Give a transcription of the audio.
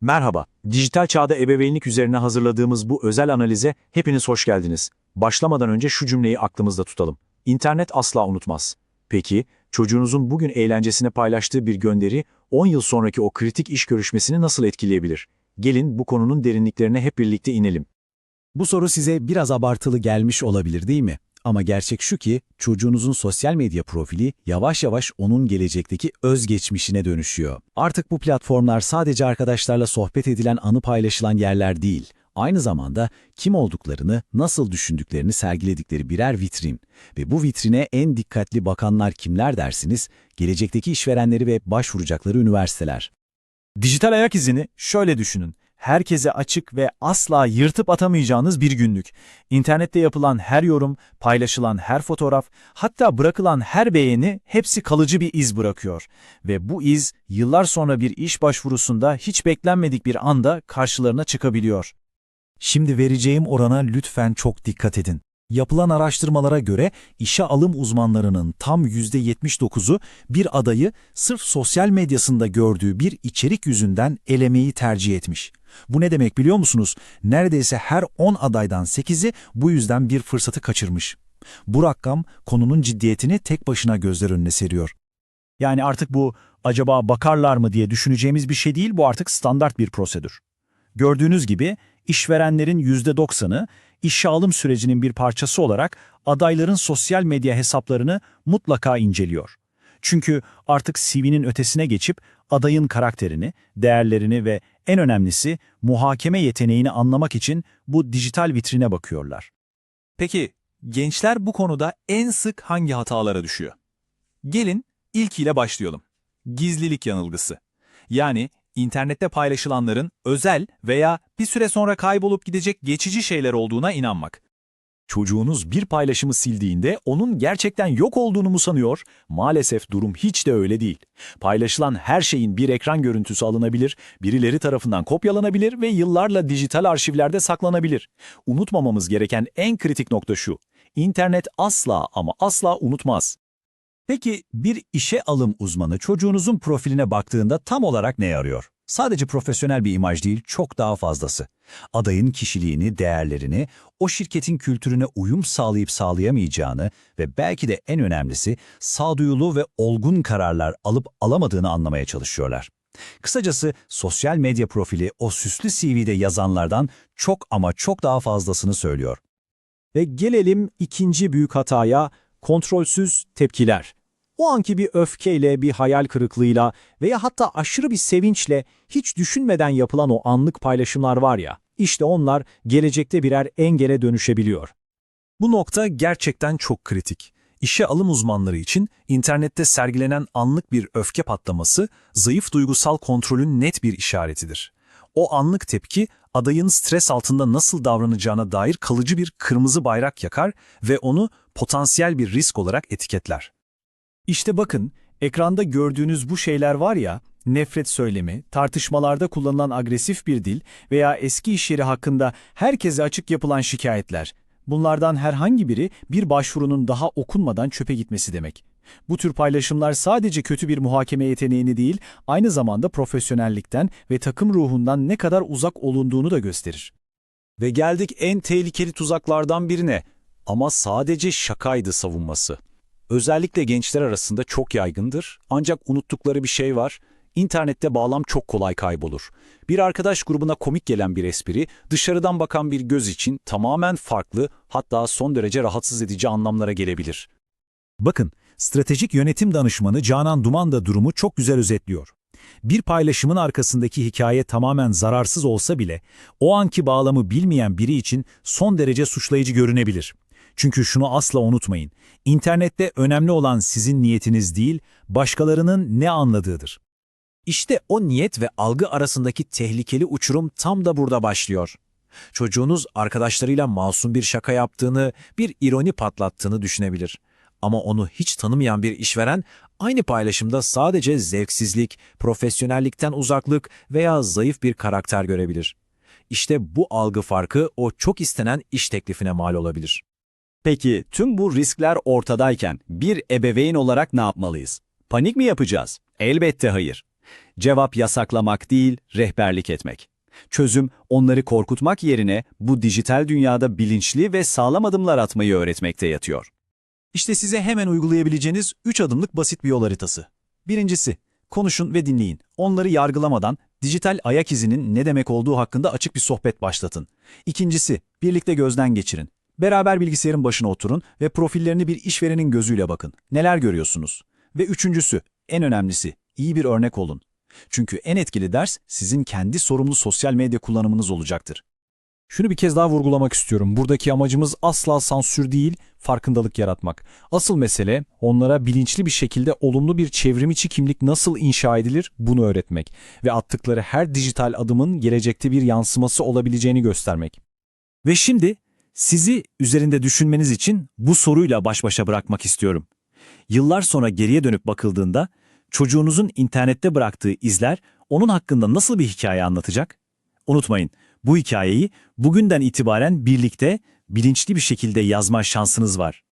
Merhaba, dijital çağda ebeveynlik üzerine hazırladığımız bu özel analize hepiniz hoş geldiniz. Başlamadan önce şu cümleyi aklımızda tutalım. İnternet asla unutmaz. Peki, çocuğunuzun bugün eğlencesine paylaştığı bir gönderi 10 yıl sonraki o kritik iş görüşmesini nasıl etkileyebilir? Gelin bu konunun derinliklerine hep birlikte inelim. Bu soru size biraz abartılı gelmiş olabilir değil mi? Ama gerçek şu ki çocuğunuzun sosyal medya profili yavaş yavaş onun gelecekteki özgeçmişine dönüşüyor. Artık bu platformlar sadece arkadaşlarla sohbet edilen anı paylaşılan yerler değil. Aynı zamanda kim olduklarını, nasıl düşündüklerini sergiledikleri birer vitrin. Ve bu vitrine en dikkatli bakanlar kimler dersiniz? Gelecekteki işverenleri ve başvuracakları üniversiteler. Dijital ayak izini şöyle düşünün. Herkese açık ve asla yırtıp atamayacağınız bir günlük. İnternette yapılan her yorum, paylaşılan her fotoğraf, hatta bırakılan her beğeni hepsi kalıcı bir iz bırakıyor. Ve bu iz yıllar sonra bir iş başvurusunda hiç beklenmedik bir anda karşılarına çıkabiliyor. Şimdi vereceğim orana lütfen çok dikkat edin. Yapılan araştırmalara göre işe alım uzmanlarının tam %79'u bir adayı sırf sosyal medyasında gördüğü bir içerik yüzünden elemeyi tercih etmiş. Bu ne demek biliyor musunuz? Neredeyse her 10 adaydan 8'i bu yüzden bir fırsatı kaçırmış. Bu rakam konunun ciddiyetini tek başına gözler önüne seriyor. Yani artık bu acaba bakarlar mı diye düşüneceğimiz bir şey değil, bu artık standart bir prosedür. Gördüğünüz gibi işverenlerin %90'ı işe alım sürecinin bir parçası olarak adayların sosyal medya hesaplarını mutlaka inceliyor. Çünkü artık CV'nin ötesine geçip adayın karakterini, değerlerini ve en önemlisi muhakeme yeteneğini anlamak için bu dijital vitrine bakıyorlar. Peki gençler bu konuda en sık hangi hatalara düşüyor? Gelin ilkiyle başlayalım. Gizlilik yanılgısı. Yani internette paylaşılanların özel veya bir süre sonra kaybolup gidecek geçici şeyler olduğuna inanmak. Çocuğunuz bir paylaşımı sildiğinde onun gerçekten yok olduğunu mu sanıyor? Maalesef durum hiç de öyle değil. Paylaşılan her şeyin bir ekran görüntüsü alınabilir, birileri tarafından kopyalanabilir ve yıllarla dijital arşivlerde saklanabilir. Unutmamamız gereken en kritik nokta şu. İnternet asla ama asla unutmaz. Peki bir işe alım uzmanı çocuğunuzun profiline baktığında tam olarak ne arıyor? Sadece profesyonel bir imaj değil, çok daha fazlası. Adayın kişiliğini, değerlerini, o şirketin kültürüne uyum sağlayıp sağlayamayacağını ve belki de en önemlisi sağduyulu ve olgun kararlar alıp alamadığını anlamaya çalışıyorlar. Kısacası sosyal medya profili o süslü CV'de yazanlardan çok ama çok daha fazlasını söylüyor. Ve gelelim ikinci büyük hataya, kontrolsüz tepkiler. O anki bir öfkeyle, bir hayal kırıklığıyla veya hatta aşırı bir sevinçle hiç düşünmeden yapılan o anlık paylaşımlar var ya, işte onlar gelecekte birer engele dönüşebiliyor. Bu nokta gerçekten çok kritik. İşe alım uzmanları için internette sergilenen anlık bir öfke patlaması, zayıf duygusal kontrolün net bir işaretidir. O anlık tepki, adayın stres altında nasıl davranacağına dair kalıcı bir kırmızı bayrak yakar ve onu potansiyel bir risk olarak etiketler. İşte bakın, ekranda gördüğünüz bu şeyler var ya, nefret söylemi, tartışmalarda kullanılan agresif bir dil veya eski iş yeri hakkında herkese açık yapılan şikayetler. Bunlardan herhangi biri bir başvurunun daha okunmadan çöpe gitmesi demek. Bu tür paylaşımlar sadece kötü bir muhakeme yeteneğini değil, aynı zamanda profesyonellikten ve takım ruhundan ne kadar uzak olunduğunu da gösterir. Ve geldik en tehlikeli tuzaklardan birine. Ama sadece şakaydı savunması. Özellikle gençler arasında çok yaygındır ancak unuttukları bir şey var. İnternette bağlam çok kolay kaybolur. Bir arkadaş grubuna komik gelen bir espri, dışarıdan bakan bir göz için tamamen farklı, hatta son derece rahatsız edici anlamlara gelebilir. Bakın, stratejik yönetim danışmanı Canan Duman da durumu çok güzel özetliyor. Bir paylaşımın arkasındaki hikaye tamamen zararsız olsa bile, o anki bağlamı bilmeyen biri için son derece suçlayıcı görünebilir. Çünkü şunu asla unutmayın, internette önemli olan sizin niyetiniz değil, başkalarının ne anladığıdır. İşte o niyet ve algı arasındaki tehlikeli uçurum tam da burada başlıyor. Çocuğunuz arkadaşlarıyla masum bir şaka yaptığını, bir ironi patlattığını düşünebilir. Ama onu hiç tanımayan bir işveren aynı paylaşımda sadece zevksizlik, profesyonellikten uzaklık veya zayıf bir karakter görebilir. İşte bu algı farkı o çok istenen iş teklifine mal olabilir. Peki tüm bu riskler ortadayken bir ebeveyn olarak ne yapmalıyız? Panik mi yapacağız? Elbette hayır. Cevap yasaklamak değil, rehberlik etmek. Çözüm, onları korkutmak yerine bu dijital dünyada bilinçli ve sağlam adımlar atmayı öğretmekte yatıyor. İşte size hemen uygulayabileceğiniz 3 adımlık basit bir yol haritası. Birincisi, konuşun ve dinleyin. Onları yargılamadan dijital ayak izinin ne demek olduğu hakkında açık bir sohbet başlatın. İkincisi, birlikte gözden geçirin. Beraber bilgisayarın başına oturun ve profillerini bir işverenin gözüyle bakın. Neler görüyorsunuz? Ve üçüncüsü, en önemlisi, iyi bir örnek olun. Çünkü en etkili ders sizin kendi sorumlu sosyal medya kullanımınız olacaktır. Şunu bir kez daha vurgulamak istiyorum. Buradaki amacımız asla sansür değil, farkındalık yaratmak. Asıl mesele onlara bilinçli bir şekilde olumlu bir çevrimiçi kimlik nasıl inşa edilir bunu öğretmek ve attıkları her dijital adımın gelecekte bir yansıması olabileceğini göstermek. Ve şimdi sizi üzerinde düşünmeniz için bu soruyla baş başa bırakmak istiyorum. Yıllar sonra geriye dönüp bakıldığında çocuğunuzun internette bıraktığı izler onun hakkında nasıl bir hikaye anlatacak? Unutmayın, bu hikayeyi bugünden itibaren birlikte bilinçli bir şekilde yazma şansınız var.